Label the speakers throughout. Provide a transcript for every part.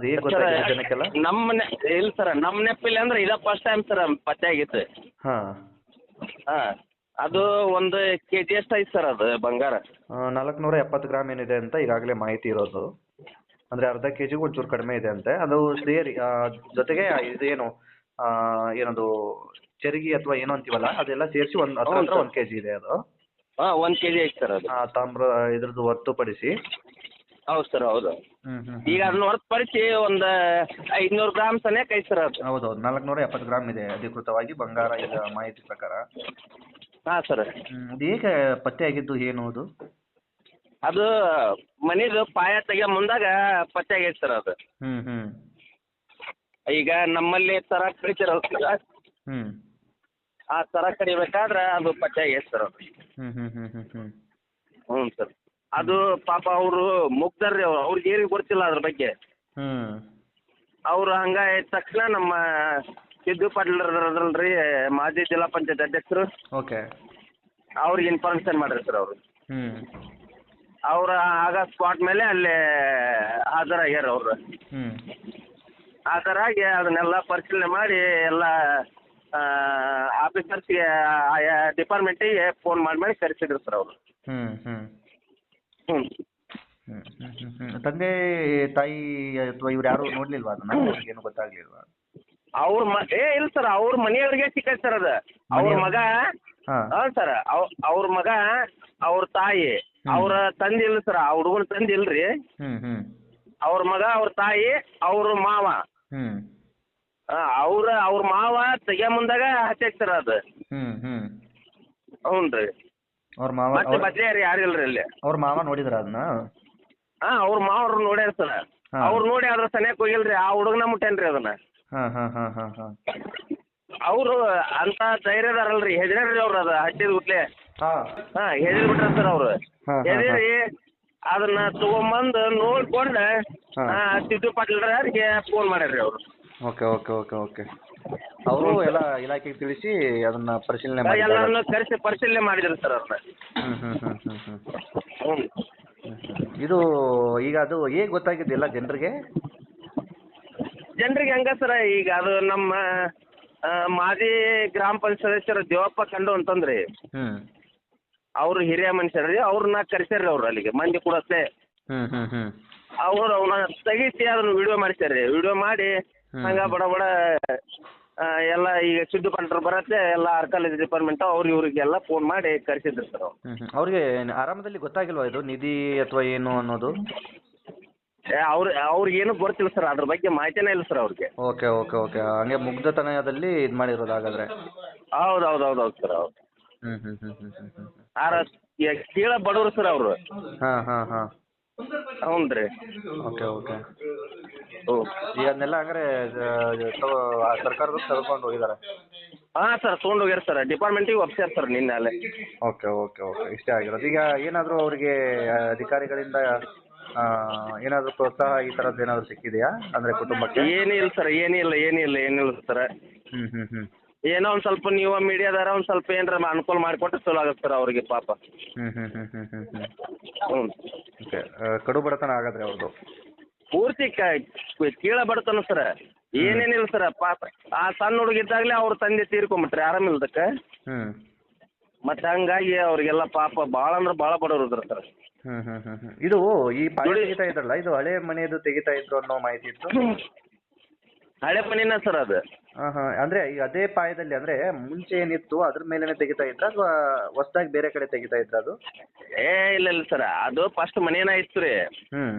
Speaker 1: ಹೇಗೆ ಗೊತ್ತಾಗಿದೆ ಜನಕ್ಕೆಲ್ಲ.
Speaker 2: ನಮ್ಮನೆ ಇಲ್ಲ ಸರ್ ನಮ್ಮ ನೆಪ್ಪಿಲ್ಲ ಅಂದ್ರೆ ಇದ ಫಸ್ಟ್ ಟೈಮ್ ಸರ್ ಪತ್ತೆ ಆಗಿತ್ತು.
Speaker 1: ಹಾಂ.
Speaker 2: ಹಾಂ ಅದು ಒಂದು ಕೆ ಜಿ ಎಷ್ಟು ಐತೆ ಸರ್ ಅದು ಬಂಗಾರ.
Speaker 1: ನಾಲ್ಕುನೂರ ಎಪ್ಪತ್ತು ಗ್ರಾಮ್ ಏನಿದೆ ಅಂತ ಈಗಾಗಲೇ ಮಾಹಿತಿ ಇರೋದು. ಅಂದ್ರೆ ಅರ್ಧ ಕೆ ಜಿಗೂ ಒಂಚೂರು ಕಡಿಮೆ ಇದೆ ಅಂತೆ. ಅದು ಸೇರಿ ಆ, ಜೊತೆಗೆ ಇದೇನು ಆ, ಏನದು ಚರಿಗಿ ಅಥವಾ ಏನೋ ಅಂತೀವಲ್ಲ ಅದೆಲ್ಲ ಸೇರಿಸಿ ಒಂದು ಹತ್ರ ಹತ್ರ ಒಂದು ಕೆ ಜಿ ಇದೆ ಅದು.
Speaker 2: ಹಾಂ ಒಂದು ಕೆ ಜಿ ಐತೆ ಸರ್ ಅದು.
Speaker 1: ಆ, ತಾಮ್ರ ಇದ್ರದ್ದು ಹೊರತುಪಡಿಸಿ.
Speaker 2: ಹೌದು ಸರ್ ಹೌದು. ಈಗ ಅದನ್ನ ಹೊರತುಪಡಿಸಿ ಒಂದು ಐದ್ನೂರು ಗ್ರಾಮ್ ಸನೇಕ ಐತೆ ಸರ್ ಅದು.
Speaker 1: ಹೌದು ನಾಲ್ಕುನೂರ ಎಪ್ಪತ್ತು ಗ್ರಾಮ್ ಇದೆ ಅಧಿಕೃತವಾಗಿ ಬಂಗಾರ ಈಗ ಮಾಹಿತಿ ಪ್ರಕಾರ.
Speaker 2: ಹಾಂ ಸರ್.
Speaker 1: ಹ್ಮ್, ಅದು ಹೇಗೆ ಪತ್ತೆ ಆಗಿದ್ದು ಏನು ಅದು?
Speaker 2: ಅದು ಮನಿದು ಪಾಯ ತೆಗಿಯೋ ಮುಂದಾಗ ಪತ್ತೆ ಆಗೈತೆ ಸರ್ ಅದು.
Speaker 1: ಹ್ಮ್ ಹ್ಮ್.
Speaker 2: ಈಗ ನಮ್ಮಲ್ಲಿ ತರ ಕಡಿತಿರಲ್ಲ
Speaker 1: ಹ್ಮ್.
Speaker 2: ಆ ತರ ಕಡಿಬೇಕಾದ್ರೆ ಅದು ಪತ್ತೆ ಆಗೈತೆ ಸರ್ ಹ್ಮ್
Speaker 1: ಹ್ಮ್ ಹ್ಮ್ ಹ್ಮ್ ಹ್ಮ್. ಹ್ಮ್
Speaker 2: ಹ್ಞೂ ಸರ್. ಅದು ಪಾಪ ಅವರು ಮುಗ್ಧರ್ರಿ ಅವ್ರು. ಅವ್ರಿಗೆ ಏನು ಗೊತ್ತಿಲ್ಲ ಅದ್ರ ಬಗ್ಗೆ.
Speaker 1: ಹ್ಮ್.
Speaker 2: ಅವ್ರು ಹಂಗಾದ ತಕ್ಷಣ ನಮ್ಮ ಸಿದ್ದು ಪಾಟೀಲ್ ಅದ್ರಲ್ರಿ ಮಾಜಿ ಜಿಲ್ಲಾ ಪಂಚಾಯತ್ ಅಧ್ಯಕ್ಷರು.
Speaker 1: ಓಕೆ.
Speaker 2: ಅವ್ರಿಗೆ ಇನ್ಫಾರ್ಮೇಷನ್ ಮಾಡ್ರಿ ಸರ್ ಅವರು.
Speaker 1: ಅವ್ರ
Speaker 2: ಅವ್ರು ಆಗ ಸ್ಪಾಟ್ ಮೇಲೆ ಅಲ್ಲೇ ಹಾಜರಾಗ್ಯಾರ ಅವರು.
Speaker 1: ಹ್ಮ್.
Speaker 2: ಹಾಜರಾಗಿ ಅದನ್ನೆಲ್ಲ ಪರಿಶೀಲನೆ ಮಾಡಿ ಎಲ್ಲ ಆಫೀಸರ್ಸ್ಗೆ ಆಯಾ ಡಿಪಾರ್ಟ್ಮೆಂಟಿಗೆ ಫೋನ್ ಮಾಡಿ ಮಾಡಿ ಕರೆಸಿದ್ರು ಸರ್ ಅವರು.
Speaker 1: ಹ್ಮ್, ಹ್ಮ್, ಹ್ಮ್. ತಂದೆ ತಾಯಿ ಅಥವಾ ಇವ್ರು ಯಾರು ನೋಡ್ಲಿಲ್ವಾ ಅದನ್ನ? ಏನು ಗೊತ್ತಾಗ್ಲಿಲ್ವಾ?
Speaker 2: ಅವ್ರ ಮ ಏ ಇಲ್ಲ ಸರ್ ಅವ್ರ ಮನೆಯವ್ರಿಗೆ ಸಿಕ್ಕೈತೆ ಸರ್ ಅದು. ಅವ್ರ ಮಗ
Speaker 1: ಹಾ.
Speaker 2: ಹಾಂ ಸರ್ ಅವ್ರ ಮಗ ಅವ್ರ ತಾಯಿ. ಅವ್ರ ತಂದೆ ಇಲ್ಲ ಸರ್ ಆ ಹುಡುಗನ ತಂದೆ ಇಲ್ರಿ.
Speaker 1: ಹ್ಮ್ ಹ್ಮ್.
Speaker 2: ಅವ್ರ ಮಗ ಅವ್ರ ತಾಯಿ ಅವ್ರ ಮಾವ.
Speaker 1: ಹ್ಮ್.
Speaker 2: ಆ, ಅವ್ರ ಅವ್ರ ಮಾವ ತೆಗಿಯ ಮುಂದಾಗ ಹಚ್ಚೈತೆ ಸರ್ ಅದು.
Speaker 1: ಹ್ಮ್ ಹ್ಮ್.
Speaker 2: ಹ್ಞೂ ರೀ
Speaker 1: ಅವ್ರ ಮಾವ
Speaker 2: ಮತ್ತೆ
Speaker 1: ಅವ್ರ
Speaker 2: ಯಾರು ಇಲ್ರಿ ಅಲ್ಲಿ?
Speaker 1: ಅವ್ರ ಮಾವ ನೋಡಿದ್ರ ಅದನ್ನ
Speaker 2: ಹಾ ಅವ್ರ ಮಾವ್ರು ನೋಡ್ಯಾರ ಸರ.
Speaker 1: ಹಾ.
Speaker 2: ಅವ್ರು ನೋಡಿ ಅದ್ರ ಸನಿಯಕ್ಕೆ ಹೋಗಿಲ್ರಿ ಆ ಹುಡುಗನ ಮುಟ್ಟೇನ್ರಿ ಅದನ್ನ.
Speaker 1: ಹಾ ಹಾ ಹಾ ಹಾ ಹಾ.
Speaker 2: ಅವರು ಅಂತ ಧೈರ್ಯದಾರಲ್ರಿ ಹೆದರ್ರಿ ಅವ್ರು ಅದು ಹಚ್ಚಿದ ಗುಟ್ಲೆ.
Speaker 1: ಹಾ.
Speaker 2: ಹಾ ಹೆದರಿ ಬಿಟ್ರ ಸರ್ ಅವರು.
Speaker 1: ಹಾ, ಹಾ,
Speaker 2: ಹೆದರಿ ಅದನ್ನ ತಗೊಂಬಂದು ನೋಡ್ಕೊಂಡ
Speaker 1: ಹಾ.
Speaker 2: ಸಿದ್ದು ಪಾಟೀಲ್ರಿಗೆ ಫೋನ್ ಮಾಡ್ಯಾರ್ರಿ ಅವ್ರು.
Speaker 1: Okay okay okay okay. ಅವರು ಎಲ್ಲ ಇಲಾಖೆಗೆ ತಿಳಿಸಿ ಅದನ್ನ ಪರಿಶೀಲನೆ ಎಲ್ಲರನ್ನ
Speaker 2: ಎಲ್ಲರನ್ನು ಕರೆಸಿ ಪರಿಶೀಲನೆ ಮಾಡಿದ್ರು ಸರ್ ಅವ್ರನ್ನ.
Speaker 1: ಹ್ಮ್ ಹ್ಮ್ ಹ್ಮ್ ಹ್ಮ್ ಹ್ಮ್.
Speaker 2: ಹ್ಞೂ
Speaker 1: ಇದು ಈಗ ಅದು ಹೇಗೆ ಗೊತ್ತಾಗಿದ್ದಿಲ್ಲ ಜನರಿಗೆ?
Speaker 2: ಜನರಿಗೆ ಹೆಂಗ ಸರ್ ಈಗ ಅದು ನಮ್ಮ ಆ, ಮಾಜಿ ಗ್ರಾಮ ಪಂಚಾಯತ್ ಸದಸ್ಯರು ದೇವಪ್ಪ ಕಂಡು ಅಂತಂದ್ರಿ.
Speaker 1: ಹ್ಮ್.
Speaker 2: ಅವ್ರು ಹಿರಿಯ ಮನುಷ್ಯರು ಅವ್ರನ್ನ ಕರೆಸ್ಯಾರ್ರಿ ಅವ್ರು ಅಲ್ಲಿಗೆ ಮಂದಿ ಕೂಡತ್ತೆ
Speaker 1: ಹ್ಮ್ ಹ್ಮ್ ಹ್ಮ್.
Speaker 2: ಅವ್ರು ಅವನ್ನ ತೆಗಿಸಿ ಅದನ್ನ ವಿಡಿಯೋ ಮಾಡಿಸ್ಯಾರ್ರಿ ವಿಡಿಯೋ ಮಾಡಿ. ಹಂಗ ಬಡ ಬಡ ಎಲ್ಲ ಈಗ ಸಿದ್ದು ಪಂಟ್ರು ಬರತ್ತೆ ಎಲ್ಲ ಆರ್ಕಾಲಜಿ ಡಿಪಾರ್ಟ್ಮೆಂಟ್ ಅವ್ರು ಇವ್ರಿಗೆಲ್ಲ ಫೋನ್ ಮಾಡಿ ಕರೆಸಿದ್ರು ಸರ್ ಅವ್ರು.
Speaker 1: ಹ್ಮ್ ಹ್ಮ್. ಅವ್ರಿಗೆ ಆರಾಮದಲ್ಲಿ ಗೊತ್ತಾಗಿಲ್ವಾ ಇದು ನಿಧಿ ಅಥವಾ ಏನು ಅನ್ನೋದು?
Speaker 2: ಏ, ಅವ್ರ ಅವ್ರಿಗೆ ಏನು ಗೊತ್ತಿಲ್ಲ ಸರ್ ಅದ್ರ ಬಗ್ಗೆ ಮಾಹಿತಿನೇ ಇಲ್ಲ ಸರ್ ಅವ್ರಿಗೆ.
Speaker 1: Okay okay okay. ಹಂಗೆ ಮುಗ್ಧತನದಲ್ಲಿ ಇದು ಮಾಡಿರೋದು ಹಾಗಾದ್ರೆ?
Speaker 2: ಹೌದು ಹೌದು ಹೌದು. ಹೌದು ಸರ್ ಹೌದು
Speaker 1: ಹ್ಮ್ ಹ್ಮ್ ಹ್ಮ್ ಹ್ಮ್ ಹ್ಮ್ ಹ್ಮ್.
Speaker 2: ಆರ ಕೀಳ ಬಡವರು ಸರ್ ಅವರು.
Speaker 1: ಹಾಂ ಹಾಂ ಹಾಂ.
Speaker 2: ಹ್ಞೂ ರೀ
Speaker 1: ಓಕೆ ಓಕೆ.
Speaker 2: ಓ.
Speaker 1: ಈಗ ಅದನ್ನೆಲ್ಲ ಹಂಗಾರೆ ಸರ್ಕಾರದ ತೆಗೆದುಕೊಂಡು ಹೋಗಿದ್ದಾರೆ
Speaker 2: ಹಾಂ ಸರ್ ತೊಗೊಂಡು ಹೋಗ್ಯಾರ ಸರ್. ಡಿಪಾರ್ಟ್ಮೆಂಟಿಗೆ ಒಪ್ಸ್ಯಾರ ಸರ್ ನಿನ್ನೆ ಅಲ್ಲೇ.
Speaker 1: Okay okay okay. ಇಷ್ಟೇ ಆಗಿರೋದು. ಈಗ ಏನಾದರೂ ಅವರಿಗೆ ಅಧಿಕಾರಿಗಳಿಂದ ಏನಾದರೂ ಪ್ರೋತ್ಸಾಹ ಈ ಥರದ್ದು ಏನಾದರೂ ಸಿಕ್ಕಿದೆಯಾ? ಅಂದರೆ ಕುಟುಂಬಕ್ಕೆ?
Speaker 2: ಏನಿಲ್ಲ ಸರ್ ಏನಿಲ್ಲ ಏನಿಲ್ಲ ಏನಿಲ್ಲ ಸರ್.
Speaker 1: ಹ್ಞೂ ಹ್ಞೂ ಹ್ಞೂ
Speaker 2: ಏನೋ ಒಂದ್ ಸ್ವಲ್ಪ ನೀವು ಮೀಡಿಯಾದಾರ ಒಂದ್ ಸ್ವಲ್ಪ ಏನಾರ ಅನುಕೂಲ ಮಾಡಿಕೊಟ್ರೆ ಚಲೋ ಆಗುತ್ತೆ ಸರ್ ಅವ್ರಿಗೆ ಪಾಪ.
Speaker 1: ಹ್ಮ್ ಹ್ಞೂ ಓಕೆ ಕಡು ಬಡತನ ಅವ್ರದ್ದು
Speaker 2: ಪೂರ್ತಿ ಕ- ಕೀಳ ಬಡತನ ಸರ್ ಏನೇನಿಲ್ಲ ಸರ್ ಪಾಪ. ಆ ಸಣ್ಣ ಹುಡುಗಿದ್ದಾಗಲೇ ಅವ್ರ ತಂದೆ ತೀರ್ಕೊಂಬಿಟ್ರಿ ಆರಾಮಿಲ್ದಕ್ಕೆ
Speaker 1: ಹ್ಮ್.
Speaker 2: ಮತ್ತೆ ಹಂಗಾಗಿ ಅವ್ರಿಗೆಲ್ಲ ಪಾಪ ಬಾಳ ಅಂದ್ರ ಬಾಳ ಬಡವ್ರು ಇದ್ರು ಸರ್
Speaker 1: ಹ್ಮ್ ಹ್ಮ್ ಹ್ಮ್ ಹ್ಮ್. ಇದು ಈ ಪಾಯ ತೆಗಿತಾ ಇದ್ರಲ್ಲ ಇದು ಹಳೆ ಮನೆದು ತೆಗಿತಾ ಇದ್ರು ಅನ್ನೋ ಮಾಹಿತಿ ಇತ್ತು?
Speaker 2: ಹಳೆ ಮನಿನ ಸರ್ ಅದು.
Speaker 1: ಹಾಂ ಹಾ ಅಂದ್ರೆ ಈಗ ಅದೇ ಪಾಯದಲ್ಲಿ ಅಂದ್ರೆ ಮುಂಚೆ ಏನಿತ್ತು ಅದ್ರ ಮೇಲೆನೆ ತೆಗಿತಾ ಇದ್ರ ಅಥವಾ ಹೊಸದಾಗಿ ಬೇರೆ ಕಡೆ ತೆಗಿತಾ ಇದ್ರ ಅದು?
Speaker 2: ಏ ಇಲ್ಲ ಇಲ್ಲ ಸರ್. ಅದು ಫಸ್ಟ್ ಮನೇನ ಇತ್ತು ರೀ.
Speaker 1: ಹ್ಮ್.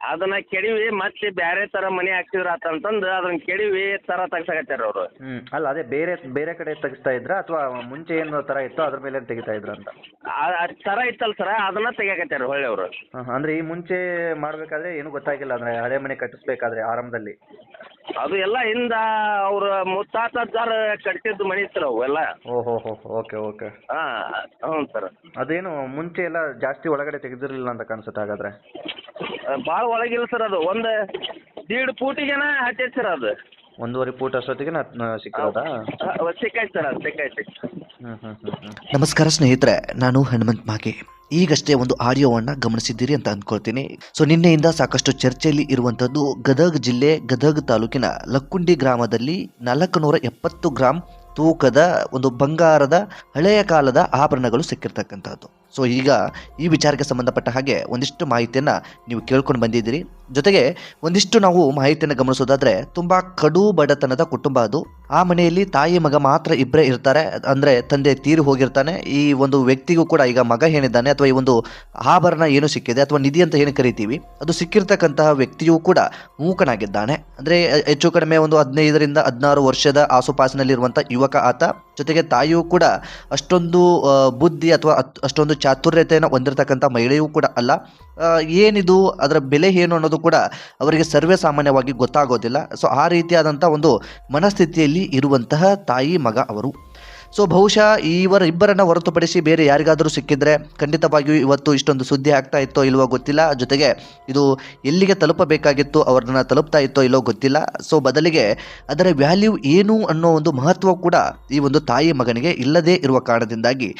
Speaker 2: ಅದನ್ನ ಕೆಡವಿ ಮತ್ತೆ ಬ್ಯಾರೆ ತರ ಮನೆ ಹಾಕ್ತಿದ್ರ ಅಂತಂದು ಅದನ್ನ ಕೆಡವಿ ತರ ತೆಗ್ಸಾಕತ್ತಾರ ಅವರು.
Speaker 1: ಹ್ಮ್. ಅಲ್ಲ ಅದೇ ಬೇರೆ ಬೇರೆ ಕಡೆ ತೆಗಿಸ್ತಾ ಇದ್ರ ಅಥವಾ ಮುಂಚೆ ಏನು ತರ ಇತ್ತು ಅದ್ರ ಮೇಲೆ ತೆಗಿತಾ ಇದ್ರ ಅಂತ?
Speaker 2: ತರ ಇತ್ತಲ್ಲ ಸರ ಅದನ್ನ ತೆಗಿಯಾಕತ್ತಾರ ಹೊಳ್ಳಿ ಅವರು.
Speaker 1: ಅಂದ್ರೆ ಈ ಮುಂಚೆ ಮಾಡ್ಬೇಕಾದ್ರೆ ಏನು ಗೊತ್ತಾಗಿಲ್ಲ ಅಂದ್ರೆ ಹಳೆ ಮನೆ ಕಟ್ಟಿಸ್ಬೇಕಾದ್ರೆ ಆರಂಭದಲ್ಲಿ?
Speaker 2: ಅದು ಎಲ್ಲ ಹಿಂದ ಅವ್ರ ಮುತ್ತಾತಾರ ಕಟ್ತಿದ್ದು ಮನಿ ಸರ್ ಅವು ಎಲ್ಲ.
Speaker 1: ಓಹೋ ಹೋ ಓಕೆ ಓಕೆ.
Speaker 2: ಹಾ ಹ್ಞೂ ಸರ್
Speaker 1: ಅದೇನು ಮುಂಚೆ ಎಲ್ಲ ಜಾಸ್ತಿ ಒಳಗಡೆ ತೆಗೆದಿರ್ಲಿಲ್ಲ ಅಂತ ಕಾಣಿಸುತ್ತೆ ಹಾಗಾದ್ರೆ?
Speaker 2: ಭಾಳ ಒಳಗಿಲ್ಲ ಸರ್ ಅದು. ಒಂದು ದೀಡ್ ಫೂಟಿಗೆನ ಹಚ್ಚೈತೆ ಸರ್ ಅದು.
Speaker 1: ಒಂದೂವರೆ ಫೂಟ್ ಅಷ್ಟೊತ್ತಿಗೆ ಸಿಕ್ಕಿರೋದಾ?
Speaker 2: ಸಿಕ್ಕೈತೆ ಸರ್ ಅದು ಸಿಕ್ಕೈತೆ
Speaker 1: ಹ್ಮ್ ಹ್ಮ್ ಹ್ಮ್ ಹ್ಮ್.
Speaker 3: ನಮಸ್ಕಾರ ಸ್ನೇಹಿತರೆ ನಾನು ಹನುಮಂತ್ ಮಾಗೆ. ಈಗಷ್ಟೇ ಒಂದು ಆಡಿಯೋವನ್ನು ಗಮನಿಸಿದ್ದೀರಿ ಅಂತ ಅಂದ್ಕೊಳ್ತೀನಿ ಸೊ ನಿನ್ನೆಯಿಂದ ಸಾಕಷ್ಟು ಚರ್ಚೆಯಲ್ಲಿ ಇರುವಂಥದ್ದು ಗದಗ ಜಿಲ್ಲೆ ಗದಗ ತಾಲೂಕಿನ ಲಕ್ಕುಂಡಿ ಗ್ರಾಮದಲ್ಲಿ ನಾಲ್ಕು ನೂರ ಎಪ್ಪತ್ತು ಗ್ರಾಮ್ ತೂಕದ ಒಂದು ಬಂಗಾರದ ಹಳೆಯ ಕಾಲದ ಆಭರಣಗಳು ಸಿಕ್ಕಿರ್ತಕ್ಕಂಥದ್ದು. ಸೊ ಈಗ ಈ ವಿಚಾರಕ್ಕೆ ಸಂಬಂಧಪಟ್ಟ ಹಾಗೆ ಒಂದಿಷ್ಟು ಮಾಹಿತಿಯನ್ನು ನೀವು ಕೇಳ್ಕೊಂಡು ಬಂದಿದ್ದೀರಿ. ಜೊತೆಗೆ ಒಂದಿಷ್ಟು ನಾವು ಮಾಹಿತಿಯನ್ನು ಗಮನಿಸೋದಾದ್ರೆ, ತುಂಬ ಕಡು ಬಡತನದ ಕುಟುಂಬ ಅದು. ಆ ಮನೆಯಲ್ಲಿ ತಾಯಿ ಮಗ ಮಾತ್ರ ಇಬ್ಬರೇ ಇರ್ತಾರೆ. ಅಂದರೆ ತಂದೆ ತೀರಿ ಹೋಗಿರ್ತಾನೆ. ಈ ಒಂದು ವ್ಯಕ್ತಿಗೂ ಕೂಡ ಈಗ ಮಗ ಏನಿದ್ದಾನೆ ಅಥವಾ ಈ ಒಂದು ಆಭರಣ ಏನು ಸಿಕ್ಕಿದೆ, ಅಥವಾ ನಿಧಿ ಅಂತ ಏನು ಕರಿತೀವಿ, ಅದು ಸಿಕ್ಕಿರ್ತಕ್ಕಂತಹ ವ್ಯಕ್ತಿಯೂ ಕೂಡ ಮೂಕನಾಗಿದ್ದಾನೆ. ಅಂದರೆ ಹೆಚ್ಚು ಕಡಿಮೆ ಒಂದು ಹದಿನೈದರಿಂದ ಹದಿನಾರು ವರ್ಷದ ಆಸುಪಾಸಿನಲ್ಲಿರುವಂಥ ಯುವಕ ಆತ. ಜೊತೆಗೆ ತಾಯಿಯೂ ಕೂಡ ಅಷ್ಟೊಂದು ಬುದ್ಧಿ ಅಥವಾ ಅಷ್ಟೊಂದು ಚಾತುರ್ಯತೆಯನ್ನು ಹೊಂದಿರತಕ್ಕಂಥ ಮಹಿಳೆಯೂ ಕೂಡ ಅಲ್ಲ. ಏನಿದು, ಅದರ ಬೆಲೆ ಏನು ಅನ್ನೋದು ಕೂಡ ಅವರಿಗೆ ಸರ್ವೇ ಸಾಮಾನ್ಯವಾಗಿ ಗೊತ್ತಾಗೋದಿಲ್ಲ. ಸೊ ಆ ರೀತಿಯಾದಂಥ ಒಂದು ಮನಸ್ಥಿತಿಯಲ್ಲಿ ಇರುವಂತಹ ತಾಯಿ ಮಗ ಅವರು. ಸೊ ಬಹುಶಃ ಇವರ ಇಬ್ಬರನ್ನು ಹೊರತುಪಡಿಸಿ ಬೇರೆ ಯಾರಿಗಾದರೂ ಸಿಕ್ಕಿದ್ರೆ ಖಂಡಿತವಾಗಿಯೂ ಇವತ್ತು ಇಷ್ಟೊಂದು ಸುದ್ದಿ ಆಗ್ತಾ ಇತ್ತೋ ಇಲ್ವೋ ಗೊತ್ತಿಲ್ಲ. ಜೊತೆಗೆ ಇದು ಎಲ್ಲಿಗೆ ತಲುಪಬೇಕಾಗಿತ್ತು, ಅವ್ರನ್ನ ತಲುಪ್ತಾ ಇತ್ತೋ ಇಲ್ಲೋ ಗೊತ್ತಿಲ್ಲ. ಸೊ ಬದಲಿಗೆ ಅದರ ವ್ಯಾಲ್ಯೂ ಏನು ಅನ್ನೋ ಒಂದು ಮಹತ್ವ ಕೂಡ ಈ ಒಂದು ತಾಯಿ ಮಗನಿಗೆ ಇಲ್ಲದೇ ಇರುವ ಕಾರಣದಿಂದಾಗಿ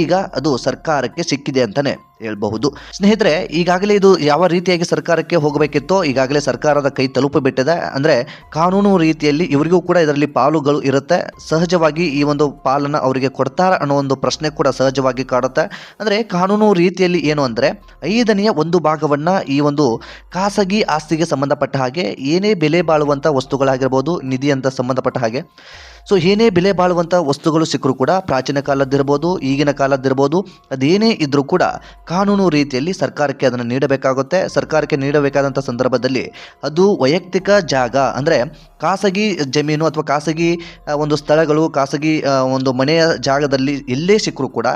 Speaker 3: ಈಗ ಅದು ಸರ್ಕಾರಕ್ಕೆ ಸಿಕ್ಕಿದೆ ಅಂತಲೇ ಹೇಳ್ಬಹುದು. ಸ್ನೇಹಿತರೆ, ಈಗಾಗಲೇ ಇದು ಯಾವ ರೀತಿಯಾಗಿ ಸರ್ಕಾರಕ್ಕೆ ಹೋಗಬೇಕಿತ್ತೋ ಈಗಾಗಲೇ ಸರ್ಕಾರದ ಕೈ ತಲುಪಿಬಿಟ್ಟಿದೆ ಅಂದರೆ ಕಾನೂನು ರೀತಿಯಲ್ಲಿ ಇವರಿಗೂ ಕೂಡ ಇದರಲ್ಲಿ ಪಾಲುಗಳು ಇರುತ್ತೆ. ಸಹಜವಾಗಿ ಈ ಒಂದು ಪಾಲನ್ನು ಅವರಿಗೆ ಕೊಡ್ತಾರ ಅನ್ನೋ ಒಂದು ಪ್ರಶ್ನೆ ಕೂಡ ಸಹಜವಾಗಿ ಕಾಡುತ್ತೆ. ಅಂದರೆ ಕಾನೂನು ರೀತಿಯಲ್ಲಿ ಏನು ಅಂದರೆ ಐದನೆಯ ಒಂದು ಭಾಗವನ್ನು ಈ ಒಂದು ಖಾಸಗಿ ಆಸ್ತಿಗೆ ಸಂಬಂಧಪಟ್ಟ ಹಾಗೆ ಏನೇ ಬೆಲೆ ಬಾಳುವಂಥ ವಸ್ತುಗಳಾಗಿರ್ಬೋದು, ನಿಧಿ ಅಂತ ಸಂಬಂಧಪಟ್ಟ ಹಾಗೆ. ಸೊ ಏನೇ ಬೆಲೆ ಬಾಳುವಂಥ ವಸ್ತುಗಳು ಸಿಕ್ಕರೂ ಕೂಡ ಪ್ರಾಚೀನ ಕಾಲದ್ದಿರ್ಬೋದು, ಈಗಿನ ಕಾಲದ್ದಿರ್ಬೋದು, ಅದೇನೇ ಇದ್ದರೂ ಕೂಡ ಕಾನೂನು ರೀತಿಯಲ್ಲಿ ಸರ್ಕಾರಕ್ಕೆ ಅದನ್ನು ನೀಡಬೇಕಾಗುತ್ತೆ. ಸರ್ಕಾರಕ್ಕೆ ನೀಡಬೇಕಾದಂಥ ಸಂದರ್ಭದಲ್ಲಿ ಅದು ವೈಯಕ್ತಿಕ ಜಾಗ, ಅಂದರೆ ಖಾಸಗಿ ಜಮೀನು ಅಥವಾ ಖಾಸಗಿ ಒಂದು ಸ್ಥಳಗಳು, ಖಾಸಗಿ ಒಂದು ಮನೆಯ ಜಾಗದಲ್ಲಿ ಎಲ್ಲೇ ಸಿಕ್ಕರೂ ಕೂಡ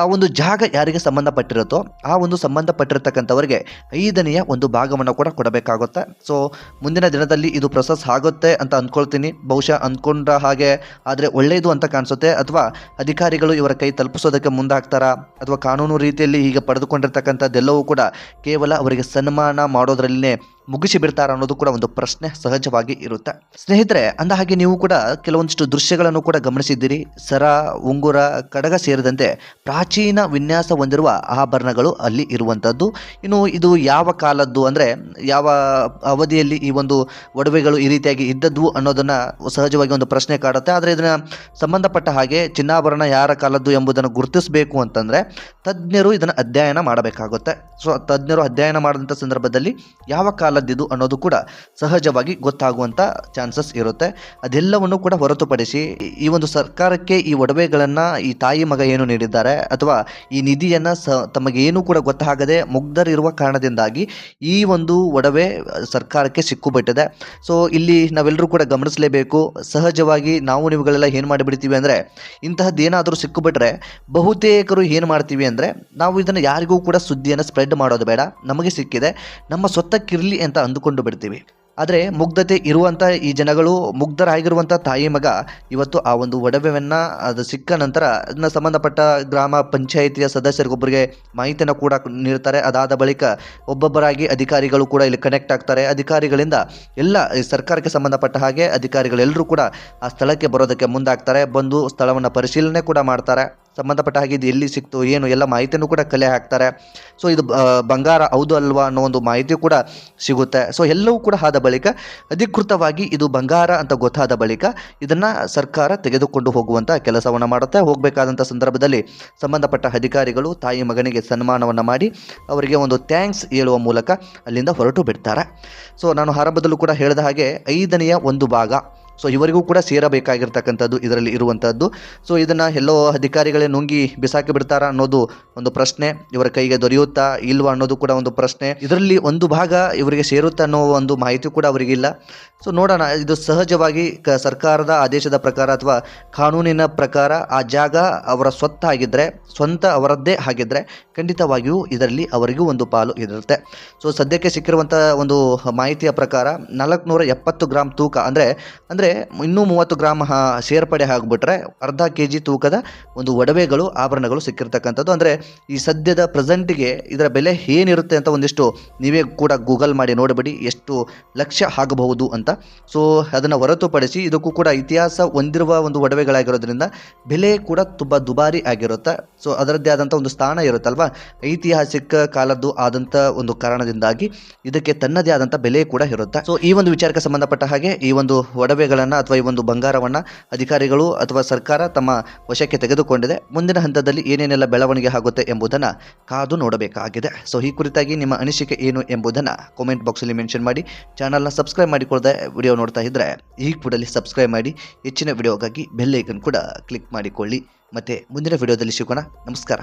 Speaker 3: ಆ ಒಂದು ಜಾಗ ಯಾರಿಗೆ ಸಂಬಂಧಪಟ್ಟಿರುತ್ತೋ, ಆ ಒಂದು ಸಂಬಂಧಪಟ್ಟಿರ್ತಕ್ಕಂಥವರಿಗೆ ಐದನೆಯ ಒಂದು ಭಾಗವನ್ನು ಕೂಡ ಕೊಡಬೇಕಾಗುತ್ತೆ. ಸೊ ಮುಂದಿನ ದಿನದಲ್ಲಿ ಇದು ಪ್ರೊಸೆಸ್ ಆಗುತ್ತೆ ಅಂತ ಅಂದ್ಕೊಳ್ತೀನಿ. ಬಹುಶಃ ಅಂದ್ಕೊಂಡ ಹಾಗೆ ಆದರೆ ಒಳ್ಳೆಯದು ಅಂತ ಕಾಣಿಸುತ್ತೆ? ಅಥವಾ ಅಧಿಕಾರಿಗಳು ಇವರ ಕೈ ತಲುಪಿಸೋದಕ್ಕೆ ಮುಂದಾಗ್ತಾರಾ? ಅಥವಾ ಕಾನೂನು ರೀತಿಯಲ್ಲಿ ಈಗ ಪಡೆದುಕೊಂಡಿರ್ತಕ್ಕಂಥದ್ದೆಲ್ಲವೂ ಕೂಡ ಕೇವಲ ಅವರಿಗೆ ಸನ್ಮಾನ ಮಾಡೋದ್ರಲ್ಲೇ ಮುಗಿಸಿ ಬಿಡ್ತಾರ ಅನ್ನೋದು ಕೂಡ ಒಂದು ಪ್ರಶ್ನೆ ಸಹಜವಾಗಿ ಇರುತ್ತೆ. ಸ್ನೇಹಿತರೆ, ಅಂದ ಹಾಗೆ ನೀವು ಕೂಡ ಕೆಲವೊಂದಿಷ್ಟು ದೃಶ್ಯಗಳನ್ನು ಕೂಡ ಗಮನಿಸಿದ್ದೀರಿ. ಸರ, ಉಂಗುರ, ಕಡಗ ಸೇರಿದಂತೆ ಪ್ರಾಚೀನ ವಿನ್ಯಾಸ ಹೊಂದಿರುವ ಆಭರಣಗಳು ಅಲ್ಲಿ ಇರುವಂಥದ್ದು ಇನ್ನು ಇದು ಯಾವ ಕಾಲದ್ದು ಅಂದರೆ ಯಾವ ಅವಧಿಯಲ್ಲಿ ಈ ಒಂದು ಒಡವೆಗಳು ಈ ರೀತಿಯಾಗಿ ಇದ್ದದ್ದು ಅನ್ನೋದನ್ನು ಸಹಜವಾಗಿ ಒಂದು ಪ್ರಶ್ನೆ ಕಾಡುತ್ತೆ. ಆದರೆ ಇದನ್ನು ಸಂಬಂಧಪಟ್ಟ ಹಾಗೆ ಚಿನ್ನಾಭರಣ ಯಾರ ಕಾಲದ್ದು ಎಂಬುದನ್ನು ಗುರುತಿಸಬೇಕು ಅಂತಂದರೆ ತಜ್ಞರು ಇದನ್ನು ಅಧ್ಯಯನ ಮಾಡಬೇಕಾಗುತ್ತೆ. ಸೊ, ತಜ್ಞರು ಅಧ್ಯಯನ ಮಾಡಿದಂಥ ಸಂದರ್ಭದಲ್ಲಿ ಯಾವ ಕಾಲದ್ದಿದು ಅನ್ನೋದು ಕೂಡ ಸಹಜವಾಗಿ ಗೊತ್ತಾಗುವಂಥ ಚಾನ್ಸಸ್ ಇರುತ್ತೆ. ಅದೆಲ್ಲವನ್ನು ಕೂಡ ಹೊರತುಪಡಿಸಿ ಈ- ಒಂದು ಸರ್ಕಾರಕ್ಕೆ ಈ ಒಡವೆಗಳನ್ನು ಈ ತಾಯಿ ಮಗ ಏನು ನೀಡಿದ್ದಾರೆ ಅಥವಾ ಈ ನಿಧಿಯನ್ನು ಸ ತಮಗೆ ಏನೂ ಕೂಡ ಗೊತ್ತಾಗದೆ ಮುಗ್ಧರಿರುವ ಕಾರಣದಿಂದಾಗಿ ಈ ಒಂದು ಒಡವೆ ಸರ್ಕಾರಕ್ಕೆ ಸಿಕ್ಕುಬಿಟ್ಟಿದೆ. ಸೊ ಇಲ್ಲಿ ನಾವೆಲ್ಲರೂ ಕೂಡ ಗಮನಿಸಲೇಬೇಕು. ಸಹಜವಾಗಿ ನಾವು ನೀವುಗಳೆಲ್ಲ ಏನು ಮಾಡಿಬಿಡ್ತೀವಿ ಅಂದರೆ ಇಂತಹದ್ದೇನಾದರೂ ಸಿಕ್ಕಿಬಿಟ್ರೆ ಬಹುತೇಕರು ಏನು ಮಾಡ್ತೀವಿ ಅಂದರೆ ನಾವು ಇದನ್ನು ಯಾರಿಗೂ ಕೂಡ ಸುದ್ದಿಯನ್ನು ಸ್ಪ್ರೆಡ್ ಮಾಡೋದು ಬೇಡ. ನಮಗೆ ಸಿಕ್ಕಿದೆ. ನಮ್ಮ ಸೊತ್ತಕ್ಕಿರಲಿ ಅಂತ ಅಂದುಕೊಂಡು ಬಿಡ್ತೀವಿ. ಆದರೆ ಮುಗ್ಧತೆ ಇರುವಂಥ ಈ ಜನಗಳು ಮುಗ್ಧರಾಗಿರುವಂಥ ತಾಯಿ ಮಗ ಇವತ್ತು ಆ ಒಂದು ಒಡವೆಯನ್ನು ಅದು ಸಿಕ್ಕ ನಂತರ ಅದನ್ನ ಸಂಬಂಧಪಟ್ಟ ಗ್ರಾಮ ಪಂಚಾಯಿತಿಯ ಸದಸ್ಯರಿಗೊಬ್ಬರಿಗೆ ಮಾಹಿತಿಯನ್ನು ಕೂಡ ನೀಡ್ತಾರೆ. ಅದಾದ ಬಳಿಕ ಒಬ್ಬೊಬ್ಬರಾಗಿ ಅಧಿಕಾರಿಗಳು ಕೂಡ ಇಲ್ಲಿ ಕನೆಕ್ಟ್ ಆಗ್ತಾರೆ. ಅಧಿಕಾರಿಗಳಿಂದ ಎಲ್ಲ ಈ ಸರ್ಕಾರಕ್ಕೆ ಸಂಬಂಧಪಟ್ಟ ಹಾಗೆ ಅಧಿಕಾರಿಗಳೆಲ್ಲರೂ ಕೂಡ ಆ ಸ್ಥಳಕ್ಕೆ ಬರೋದಕ್ಕೆ ಮುಂದಾಗ್ತಾರೆ. ಬಂದು ಸ್ಥಳವನ್ನು ಪರಿಶೀಲನೆ ಕೂಡ ಮಾಡ್ತಾರೆ. ಸಂಬಂಧಪಟ್ಟ ಹಾಗೆ ಇದು ಎಲ್ಲಿ ಸಿಕ್ತು, ಏನು ಎಲ್ಲ ಮಾಹಿತಿಯನ್ನು ಕೂಡ ಕಲೆ ಹಾಕ್ತಾರೆ. ಸೊ ಇದು ಬಂಗಾರ ಹೌದು ಅಲ್ವಾ ಅನ್ನೋ ಒಂದು ಮಾಹಿತಿ ಕೂಡ ಸಿಗುತ್ತೆ. ಸೊ ಎಲ್ಲವೂ ಕೂಡ ಆದ ಬಳಿಕ ಅಧಿಕೃತವಾಗಿ ಇದು ಬಂಗಾರ ಅಂತ ಗೊತ್ತಾದ ಬಳಿಕ ಇದನ್ನು ಸರ್ಕಾರ ತೆಗೆದುಕೊಂಡು ಹೋಗುವಂಥ ಕೆಲಸವನ್ನು ಮಾಡುತ್ತೆ. ಹೋಗಬೇಕಾದಂಥ ಸಂದರ್ಭದಲ್ಲಿ ಸಂಬಂಧಪಟ್ಟ ಅಧಿಕಾರಿಗಳು ತಾಯಿ ಮಗನಿಗೆ ಸನ್ಮಾನವನ್ನು ಮಾಡಿ ಅವರಿಗೆ ಒಂದು ಥ್ಯಾಂಕ್ಸ್ ಹೇಳುವ ಮೂಲಕ ಅಲ್ಲಿಂದ ಹೊರಟು ಬಿಡ್ತಾರೆ. ಸೊ ನಾನು ಆರಂಭದಲ್ಲೂ ಕೂಡ ಹೇಳಿದ ಹಾಗೆ ಐದನೆಯ ಒಂದು ಭಾಗ. ಸೊ ಇವರಿಗೂ ಕೂಡ ಸೇರಬೇಕಾಗಿರ್ತಕ್ಕಂಥದ್ದು ಇದರಲ್ಲಿ ಇರುವಂಥದ್ದು. ಸೊ ಇದನ್ನು ಎಲ್ಲೋ ಅಧಿಕಾರಿಗಳೇ ನುಂಗಿ ಬಿಸಾಕಿ ಬಿಡ್ತಾರಾ ಅನ್ನೋದು ಒಂದು ಪ್ರಶ್ನೆ ಇವರ ಕೈಗೆ ದೊರೆಯುತ್ತಾ ಇಲ್ವಾ ಅನ್ನೋದು ಕೂಡ ಒಂದು ಪ್ರಶ್ನೆ. ಇದರಲ್ಲಿ ಒಂದು ಭಾಗ ಇವರಿಗೆ ಸೇರುತ್ತಾ ಅನ್ನೋ ಒಂದು ಮಾಹಿತಿ ಕೂಡ ಅವರಿಗಿಲ್ಲ ಸೊ ನೋಡೋಣ. ಇದು ಸಹಜವಾಗಿ ಕ ಸರ್ಕಾರದ ಆದೇಶದ ಪ್ರಕಾರ ಅಥವಾ ಕಾನೂನಿನ ಪ್ರಕಾರ ಆ ಜಾಗ ಅವರ ಸ್ವತ್ತಾಗಿದ್ದರೆ ಸ್ವಂತ ಅವರದ್ದೇ ಆಗಿದ್ದರೆ ಖಂಡಿತವಾಗಿಯೂ ಇದರಲ್ಲಿ ಅವರಿಗೂ ಒಂದು ಪಾಲು ಇರುತ್ತೆ. ಸೊ ಸದ್ಯಕ್ಕೆ ಸಿಕ್ಕಿರುವಂಥ ಒಂದು ಮಾಹಿತಿಯ ಪ್ರಕಾರ ನಾಲ್ಕುನೂರ ಎಪ್ಪತ್ತು ಗ್ರಾಮ್ ತೂಕ ಅಂದರೆ ಅಂದರೆ ಇನ್ನೂ ಮೂವತ್ತು ಗ್ರಾಮ್ ಸೇರ್ಪಡೆ ಆಗಿಬಿಟ್ರೆ ಅರ್ಧ ಕೆ ಜಿ ತೂಕದ ಒಂದು ಒಡವೆಗಳು, ಆಭರಣಗಳು ಸಿಕ್ಕಿರ್ತಕ್ಕಂಥದ್ದು. ಅಂದರೆ ಈ ಸದ್ಯದ ಪ್ರೆಸೆಂಟ್ಗೆ ಇದರ ಬೆಲೆ ಏನಿರುತ್ತೆ ಅಂತ ಒಂದಿಷ್ಟು ನೀವೇ ಕೂಡ ಗೂಗಲ್ ಮಾಡಿ ನೋಡಬೇಡಿ, ಎಷ್ಟು ಲಕ್ಷ ಆಗಬಹುದು ಅಂತ. ಸೊ ಅದನ್ನು ಹೊರತುಪಡಿಸಿ ಇದಕ್ಕೂ ಕೂಡ ಇತಿಹಾಸ ಹೊಂದಿರುವ ಒಂದು ಒಡವೆಗಳಾಗಿರೋದ್ರಿಂದ ಬೆಲೆ ಕೂಡ ತುಂಬ ದುಬಾರಿ ಆಗಿರುತ್ತೆ. ಸೊ ಅದರದ್ದೇ ಆದಂಥ ಒಂದು ಸ್ಥಾನ ಇರುತ್ತಲ್ವಾ? ಐತಿಹಾಸಿಕ ಕಾಲದ್ದು ಆದಂಥ ಒಂದು ಕಾರಣದಿಂದಾಗಿ ಇದಕ್ಕೆ ತನ್ನದೇ ಆದಂಥ ಬೆಲೆ ಕೂಡ ಇರುತ್ತೆ. ಸೊ ಈ ಒಂದು ವಿಚಾರಕ್ಕೆ ಸಂಬಂಧಪಟ್ಟ ಹಾಗೆ ಈ ಒಂದು ಒಡವೆಗಳನ್ನು ಅಥವಾ ಈ ಒಂದು ಬಂಗಾರವನ್ನು ಅಧಿಕಾರಿಗಳು ಅಥವಾ ಸರ್ಕಾರ ತಮ್ಮ ವಶಕ್ಕೆ ತೆಗೆದುಕೊಂಡಿದೆ. ಮುಂದಿನ ಹಂತದಲ್ಲಿ ಏನೇನೆಲ್ಲ ಬೆಳವಣಿಗೆ ಆಗುತ್ತೆ ಎಂಬುದನ್ನು ಕಾದು ನೋಡಬೇಕಾಗಿದೆ. ಸೊ ಈ ಕುರಿತಾಗಿ ನಿಮ್ಮ ಅನಿಸಿಕೆ ಏನು ಎಂಬುದನ್ನು ಕಾಮೆಂಟ್ ಬಾಕ್ಸಲ್ಲಿ ಮೆನ್ಷನ್ ಮಾಡಿ ಚಾನಲ್ನ ಸಬ್ಸ್ಕ್ರೈಬ್ ಮಾಡಿಕೊಳ್ಳದೆ ವಿಡಿಯೋ ನೋಡ್ತಾ ಇದ್ದರೆ ಈ ಕೂಡಲೇ ಸಬ್ಸ್ಕ್ರೈಬ್ ಮಾಡಿ, ಹೆಚ್ಚಿನ ವಿಡಿಯೋಗಾಗಿ ಬೆಲ್ಲೈಕನ್ ಕೂಡ ಕ್ಲಿಕ್ ಮಾಡಿಕೊಳ್ಳಿ. ಮತ್ತು ಮುಂದಿನ ವಿಡಿಯೋದಲ್ಲಿ ಸಿಗೋಣ. ನಮಸ್ಕಾರ.